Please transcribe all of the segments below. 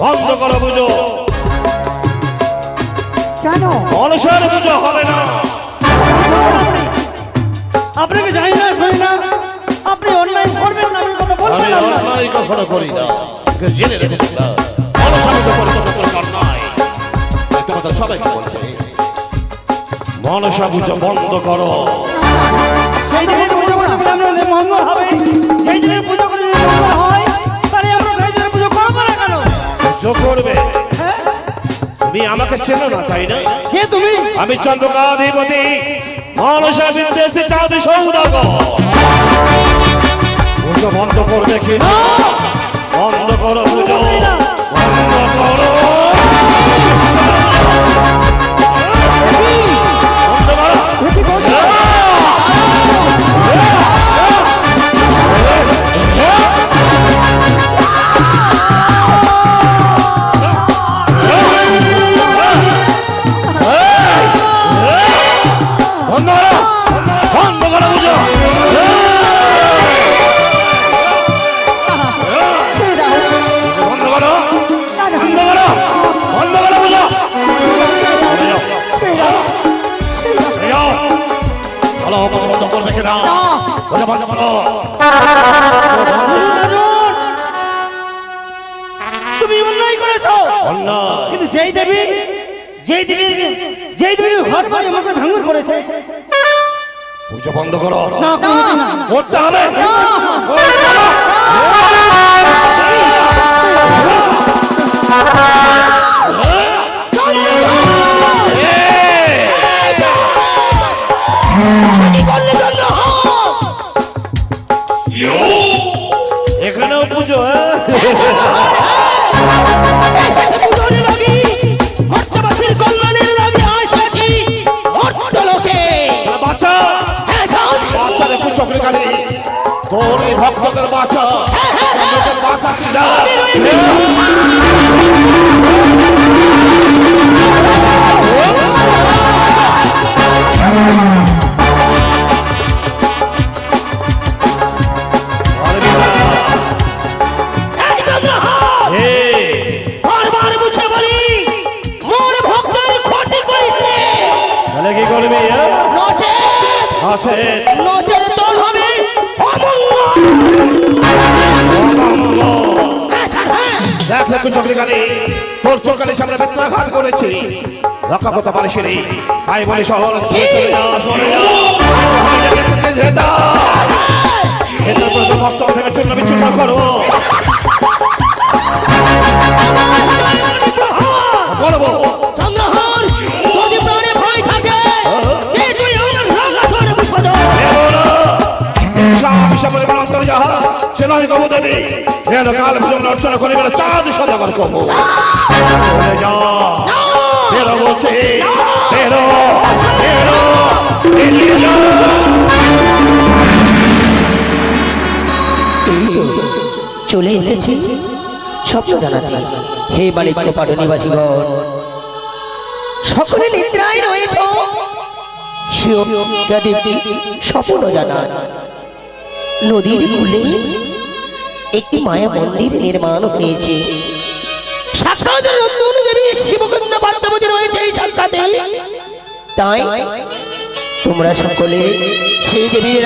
বন্ধ করো পুজো কেন? মনসার পুজো হবে না। আপনাকে জানি না শুনি না? আপনি অনলাইন করবেন না কথা বলবেন না। অন্যায় কখনো করি না। জেনে রেখে দিলাম মনসার পুজো পরিবর্তন করে অন্যায় তোমাদের সবাইকে বলছে। মনসা পুজো বন্ধ করো। সেই দিনে পুজো আমাদের হবে। সেই দিনে পুজো করে পুজো করবে? তুমি আমাকে চেনো না তাই না? কে তুমি? আমি চন্দ্রকাধিপতি মনসা বিদ্বেষে চাঁদি সৌদাগ পুজো বন্ধ করবে কি? না বন্ধ করো পুজো তুমি অন্যায় করেছ কিন্তু যেই দেবী যেই দেবী যেই দেবী ঘর বাড়ি আমাকে ভাঙর করেছে পুজো বন্ধ করো করতে হবে এখানেও পুজো চোখের কানে। তোর এই ভক্তদের বাচ্চা। লোকের বাচ্চা দেখো চোখের কানে তোর চোখের সামনে বেত্রাঘাত করেছি। রক্ষা করতে পারিস রে তাই বলি থেকে চলে যা সরে যা এদের প্রতি মস্তক থেকে চূর্ণ বিচ্ছিন্ন করো করব। চন্দ্রহার যদি প্রাণে তুই আমার রাগা ধরে পুষ্প দাও অর্চনা করে গেলে চাঁদ সদাগর কবো বেরো বলছে বেরিয়ে যা চলে এসেছি স্বপ্ন জানাতে হে সকলে নিদ্রায় রয়েছ। শিবকে স্বপ্ন জানান নদীর কূলে একটি মায়া মন্দির নির্মাণ হয়েছে। তাই তোমরা সকলে সেই দেবীর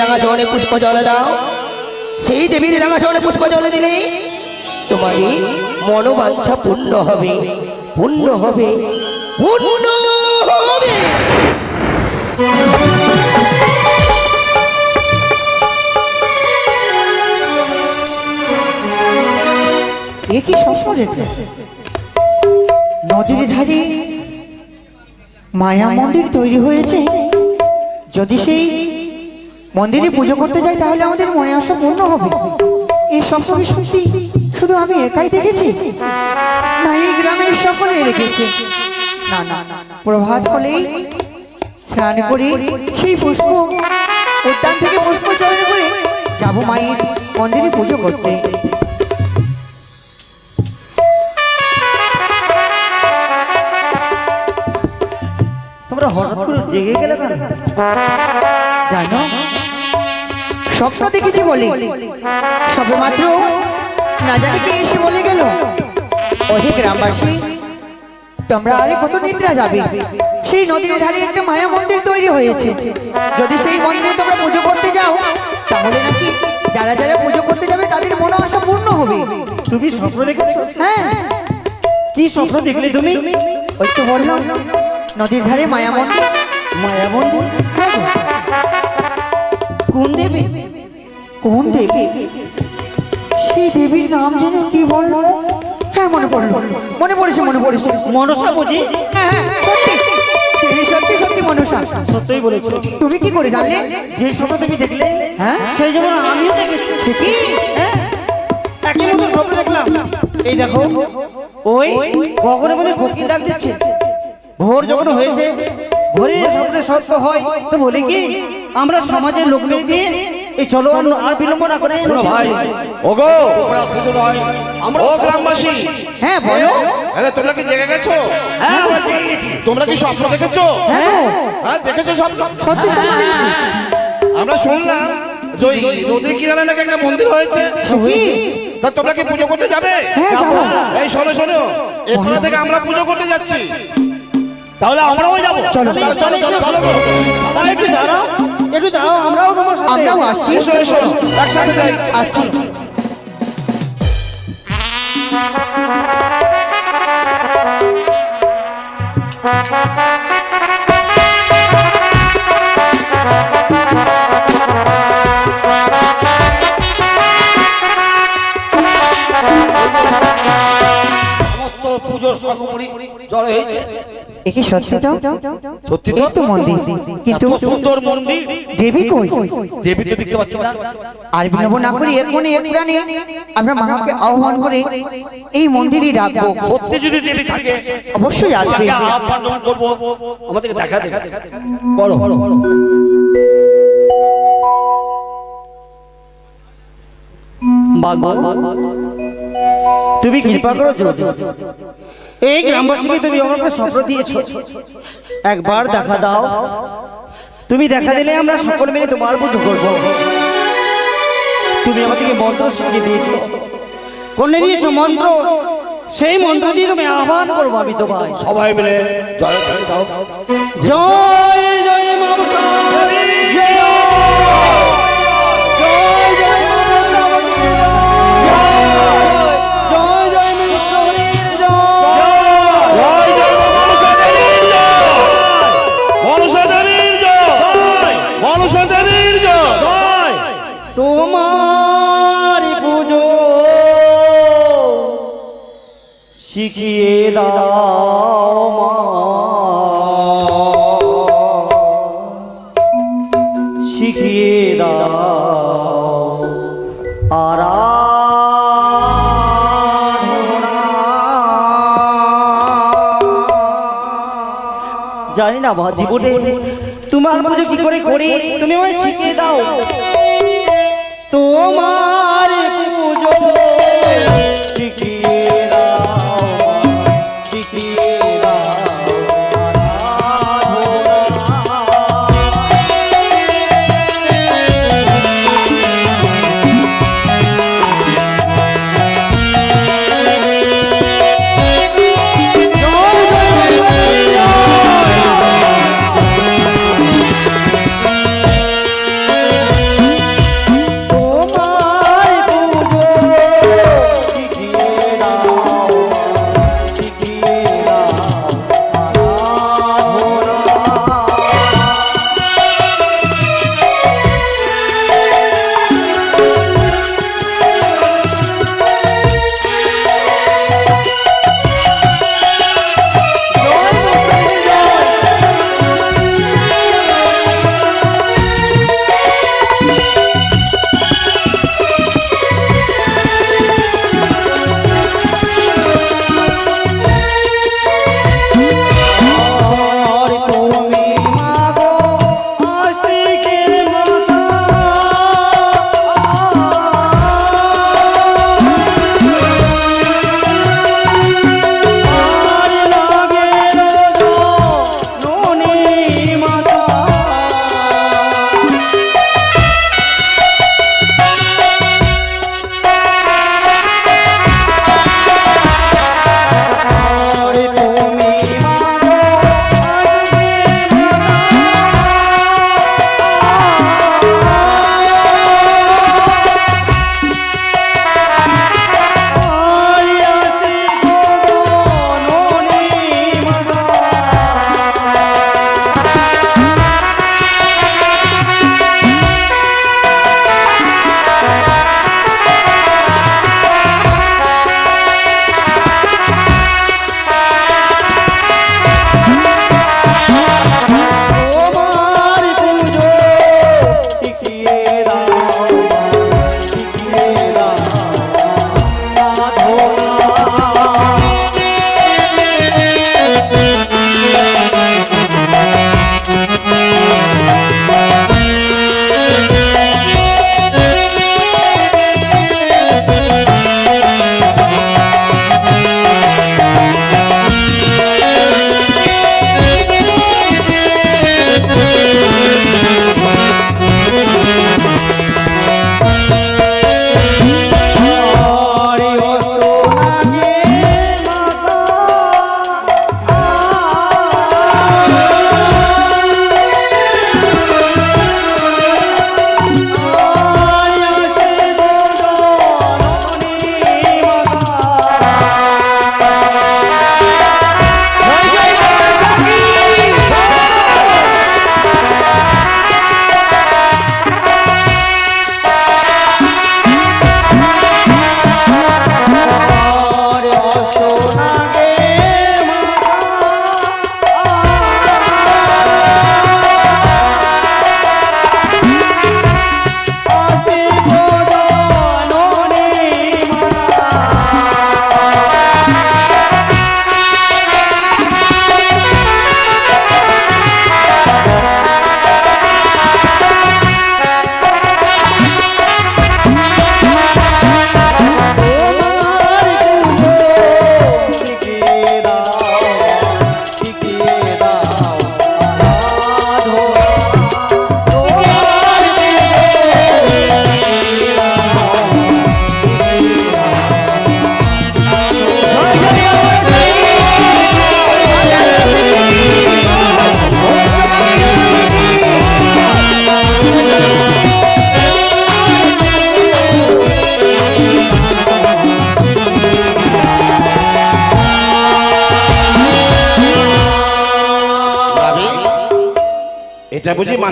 পুষ্প জল দাও। সেই দেবীর পুষ্প জল দিলে তোমাদের মনোবাঞ্ছা পূর্ণ হবে। পূর্ণ হবে। পূর্ণ এ কি স্বপ্ন দেখলে নদীর ধারে মায়া মন্দির তৈরি হয়েছে। যদি সেই মন্দিরে পুজো করতে যাই, তাহলে আমাদের মনে আশা পূর্ণ হবে। এই স্বপ্ন কি সত্যি? শুধু আমি একাই দেখেছি? না, এই গ্রামের সকলে দেখেছে। না না প্রভাত হলেই স্নান করে সেই পুষ্প, উদ্যান থেকে পুষ্প চয়ন করে যাব মায়ের মন্দিরে পুজো করতে। তোমরা হঠাৎ করে জেগে গেলে কেন? জানো? স্বপ্ন দেখেছি বলে। সবে মাত্র না জানি কে এসে বলে গেল। ওহে গ্রামবাসী তোমরা আরে কত নিদ্রা যাবে। সেই নদীর ধারে একটা মায়া মন্দির তৈরি হয়েছে। যদি সেই মন্দিরে তোমরা পুজো করতে যাও তাহলে নাকি যারা যারা পুজো করতে যাবে তাদের মনে আশা পূর্ণ হবে। তুমি স্বপ্ন দেখেছ? হ্যাঁ। কি স্বপ্ন দেখলে তুমি? ওই তো বললাম নদীর ধারে মায়া মন্দির। মায়া হ্যাঁ কোন দেবী? কোন দেবী? সেই দেবীর নাম যেন কি বলব হ্যাঁ মনে পড়ল মনে পড়েছে মনে পড়েছে। মনসা বুঝি? হ্যাঁ হ্যাঁ সত্যি তুমি সত্যি সত্যি মনসা। সত্যই বলেছ তুমি কি করে জানলে? যে স্বপ্ন তুমি দেখলে হ্যাঁ? সেই জন্য আমিও দেখেছি। কি? হ্যাঁ? একই মতো স্বপ্ন দেখলাম। এই দেখো ওই গগনের মধ্যে ফকির ডাক দিচ্ছে। ভোর যখন হয়েছে ভোরে স্বপ্নে সত্য হয় তো বলে কি আমরা সমাজের লোক মেরে দিয়ে এই চলো আর বিলম্ব না করে ভাই ওগো আমরা ও গ্রামবাসী। হ্যাঁ বলো। আরে তোমরা কি জেগে গেছো? হ্যাঁ আমরা জেগে গেছি। তোমরা কি স্বপ্ন দেখেছ? হ্যাঁ হ্যাঁ দেখেছ স্বপ্ন? সত্যি। আমরা শুনলাম ওই নদীর কিনারে নাকি একটা মন্দির হয়েছে? তা তোমরা কি পুজো করতে যাবে? হ্যাঁ যাব। এই শোনো শোনো। এরপরে থেকে আমরা পুজো করতে যাচ্ছি। তাহলে আমরাও যাব। চলো। চলো চলো চলো একটু দাঁড়াও একটু দাঁড়াও আমরাও তোমার সাথে। আমরাও আসি। এসো এসো একসাথে যাই। আসি। সমস্ত পুজোর জড়ো হয়েছে। এ সত্যি তো? সত্যি এই তো? মন্দির। কিন্তু সুন্দর মন্দির। দেবী কই? দেবী তো দেখতে পাচ্ছি না আর না করি এক্ষুনি এক প্রাণে আমরা মাকে আহ্বান করে এই মন্দিরই রাখব। সত্যি যদি দেবী থাকে অবশ্যই আসবে। আহ্বান যখন আমাদেরকে দেখা দেবে। করো। বাগো তুমি কৃপা করো যদি এই গ্রামবাসীকে তুমি আমাকে স্বপ্ন দিয়েছ। একবার দেখা দাও। তুমি দেখা দিলে আমরা সকল মিলে তোমার পুজো করব। তুমি আমাদেরকে মন্ত্র শিখিয়ে দিয়েছ। কোনে দিয়েছ মন্ত্র। সেই মন্ত্র দিয়ে তুমি আহ্বান করব আমি তোমায়। সবাই মিলে জয় জয় দাও জয়। জয় জানি না বা জীবনে তোমার পুজো কি করে করি? তুমি আমায় শিখিয়ে দাও। তোমার পুজো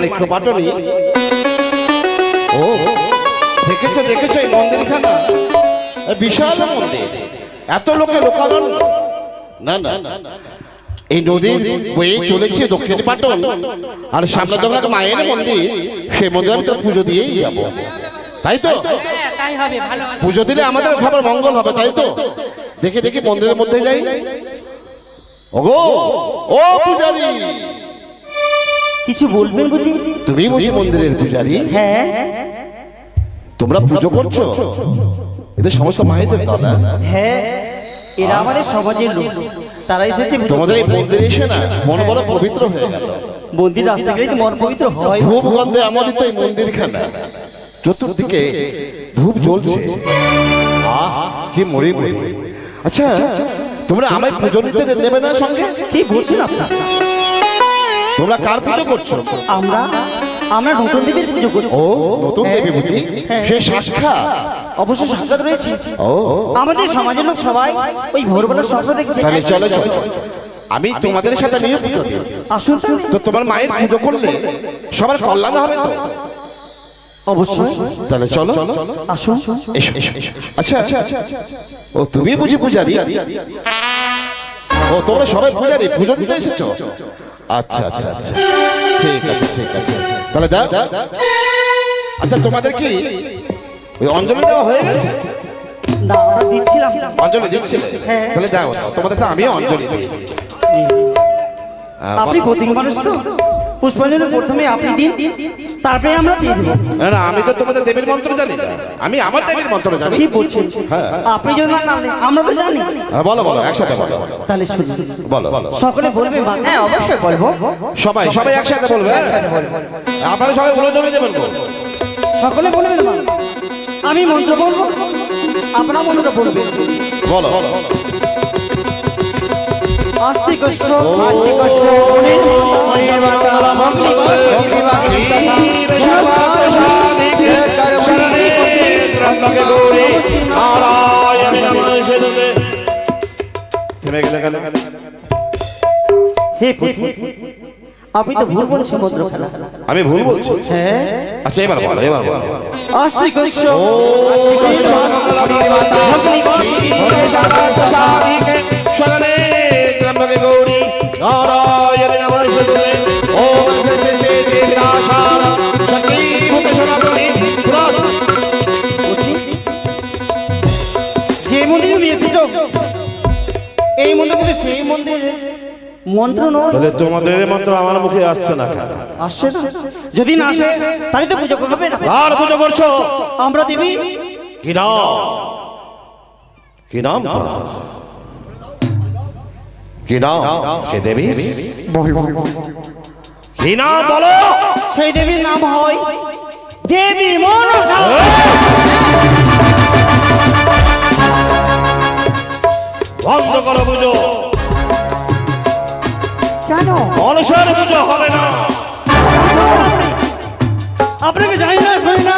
এটা বুঝি মানিক পাটনি ও দেখেছ দেখেছ এই মন্দিরখানা? বিশাল মন্দির। এত লোকে লোকারণ না না এই নদীর বয়ে চলেছে দক্ষিণ পাটন। আর সামনে যখন মায়ের মন্দির। সেই মন্দির আমি তো পুজো দিয়েই যাব। তাই তো? পুজো দিলে আমাদের খাবার মঙ্গল হবে তাই তো? দেখে দেখি মন্দিরের মধ্যে যাই। ওগো ও পূজারি। কিছু বলবেন বুঝি? তুমি বুঝি মন্দিরের পূজারি। হ্যাঁ। তোমরা পুজো করছ? এদের সমস্ত মায়েদের দল হ্যাঁ? হ্যাঁ। এরা আমাদের সমাজের লোক। তারা এসেছে তোমাদের এই মন্দিরে এসে না মন বড় পবিত্র হয়ে গেল। মন্দির রাস্তা গেলে মন পবিত্র হয়। ধূপ গন্ধে আমাদের তো এই মন্দিরখানা। চতুর্দিকে ধূপ জ্বলছে। আহ কি মরি মরি। আচ্ছা তোমরা আমায় পুজো নিতে নেবে না সঙ্গে? কি বলছেন আপনার? তোমরা কার পুজো করছ? আমরা আমরা নতুন দেবীর পুজো করি ও নতুন দেবী বুঝি সে সাক্ষা অবশ্য সাক্ষাৎ রয়েছে। ও। আমাদের সমাজের লোক সবাই ওই ভোরবেলা স্বপ্ন দেখছে। তাহলে চলো চলো আমি তোমাদের সাথে আমিও পুজো দিই। আসুন। তো তোমার মায়ের পুজো করলে সবার কল্যাণ হবে তো? অবশ্যই। তাহলে চলো। আসুন। এসো এসো এসো। আচ্ছা আচ্ছা ও তুমি বুঝি পূজারি? ও তোমরা সবাই পূজারি? পুজো দিতে এসেছ? আচ্ছা আচ্ছা আচ্ছা। ঠিক আছে ঠিক আছে। তাহলে দাও। আচ্ছা তোমাদের কি ওই অঞ্জলি দেওয়া হয়ে গেছে? অঞ্জলি দিচ্ছে। তাহলে দাও। তোমাদের তো আমিও অঞ্জলি দিই। আপনি প্রতিজ্ঞ মানুষ তো? পুষ্পাঞ্জলি প্রথমে আপনি দিন তারপরে আমরা দিয়ে দেবো। না না আমি তো তোমাদের দেবীর মন্ত্র জানি। না আমি আমার দেবীর মন্ত্র জানি। কি বলছেন হ্যাঁ। আপনি যদি না জানেন আমরা তো জানি। হ্যাঁ, বলো বলো একসাথে বলো। তাহলে শুনুন বলো বলো। সকলে বলবে হ্যাঁ অবশ্যই বলব। সবাই সবাই একসাথে বলবে হ্যাঁ? আপনারা সবাই বলে চলে যাবেন সকলে বলবেন আমি মন্ত্র বলব আপনার মন্ত্র বলবেন। বলো বলো। আস্তিক হে আপনি তো ভুল বলছেন মন্ত্র খেলা আমি ভুল বলছি হ্যাঁ আচ্ছা এবার বলো এবার বলো আস্তিক ত্রম্বকে গৌরী নারায়ণে নমস্তে ওম শ্রী শ্রী শ্রী বিনাশার ভূত সনাতনী পুরাস যে মন্দিরে তুমি এসেছ এই মন্দির কিন্তু সেই মন্দিরে। মন্ত্র নয়। তাহলে তোমাদের মন্ত্র আমার মুখে আসছে না আসছে না। যদি না আসে তাহলে তো পুজো হবে না। আর পুজো করছ? আমরা দেবী। কি নাম? কি নাম তোমার? কি নাম? সে দেবী? কি নাম বলো! সেই দেবীর নাম হয় দেবী মনসা। বন্ধ করো পুজো। কেন? মনসার পুজো হবে না। আপনাকে জানি না শুনি না।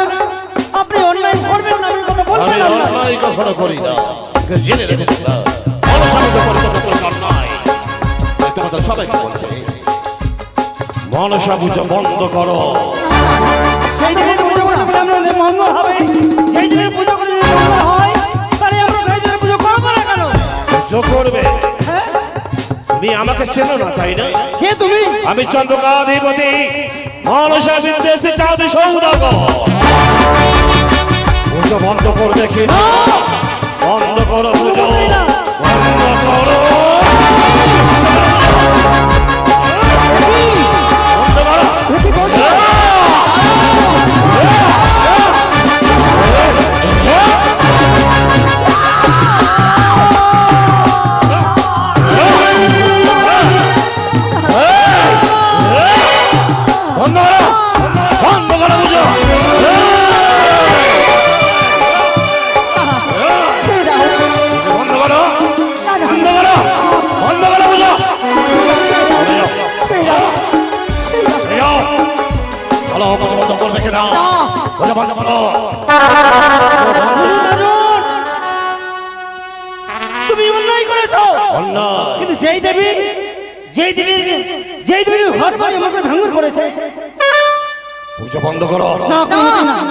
আপনি অন্যায় করবেন না আমি কথা বলবেন না। কখনো করি না। জেনে রেখে। পুজো করে। সবাইকে বলছে? মনসা পুজো বন্ধ করো। হয় করব করবে। তুমি আমাকে চেনো না তাই না? কে তুমি? আমি চন্দ্রকাধিপতি মনসা বিদ্বেষে চাঁদি সৌদাগর। পুজো বন্ধ করবে কি? বন্ধ করো পুজো। বন্ধ করো।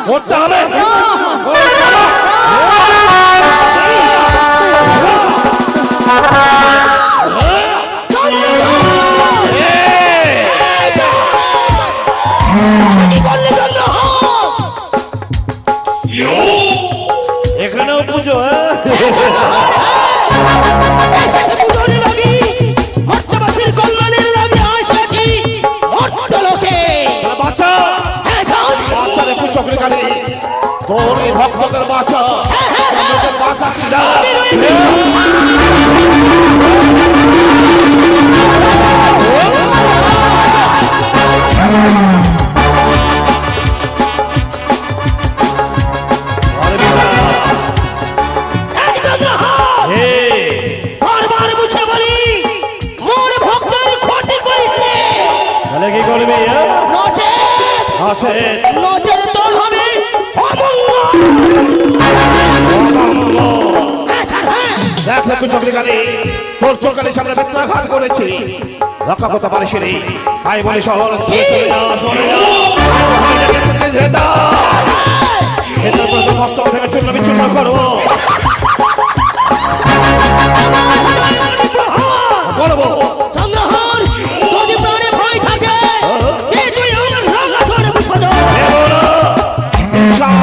করতে হবে। বাচ্চা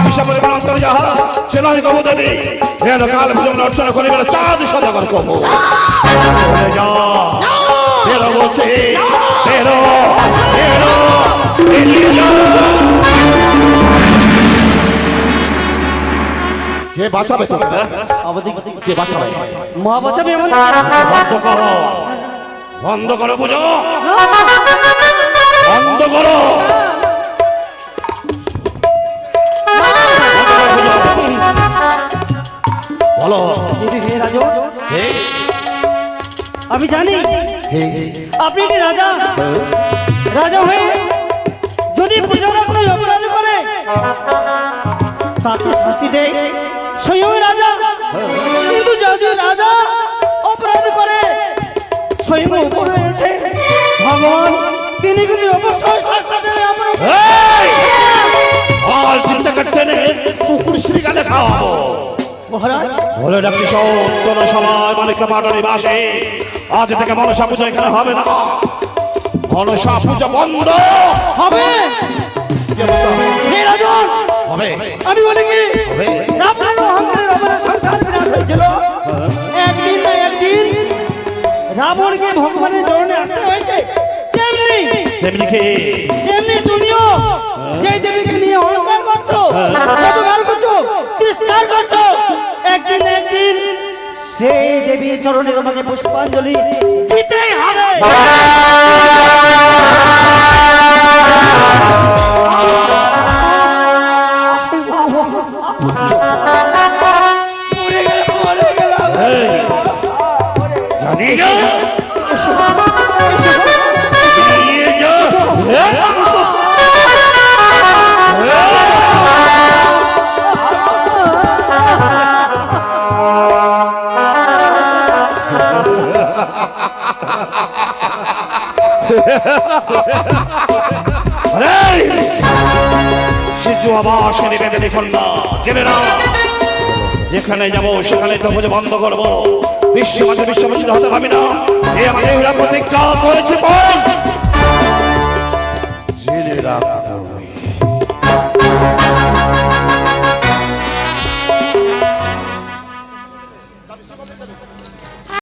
হিসাবে অন্তর যাহা সে নয় কবু দেবী এর কাল পর্যন্ত অর্চনা করিবে না চাঁদ সদাগর কবু বেরো বেরিয়ে কে বাঁচাবে তোকে হ্যাঁ? কে বাঁচাবে মা বাঁচাবে এমন বন্ধ করো। বন্ধ করো বুঝো বন্ধ করো। বলো। হে রাজু আমি জানি। আপনি একটি রাজা? রাজা হয়ে যদি প্রজারা কোনো অপরাধ করে তাকে শাস্তি দেয় স্বয়ং রাজা। কিন্তু যদি রাজা অপরাধ করে স্বয়ং উপরে রয়েছে ভগবান তিনি কিন্তু অবশ্যই শাস্তি দেবে! আর চিন্তা করতে নেই কুকুর শ্রীকালে খাওয়াবো। মহারাজ? বলে রাখছি সত্তর সময় মালিক পাটনি বাসে। আজ থেকে মনসা পুজো এখানে হবে না। মনসা পুজো বন্ধ। হবে। হবে। আমি বলি কি? হবে। রাবণের অহংকারের অপরাধ সংসার বিনাশ হয়েছিল। একদিন না একদিন রাবণকে ভগবানের চরণে আসতে হয়েছে। তেমনি তেমনি কি? তেমনি তুমিও যে দেবীকে নিয়ে অহংকার করছ করছ তিরস্কার করছ সেই দেবীর চরণে তোমাকে পুষ্পাঞ্জলি দিতেই হবে। না। না যেখানে যাব সেখানে তো বুঝে বন্ধ করব। বিশ্বমাতে বিশ্ববাসী হতে পারবি না। এ প্রতিজ্ঞা করেছে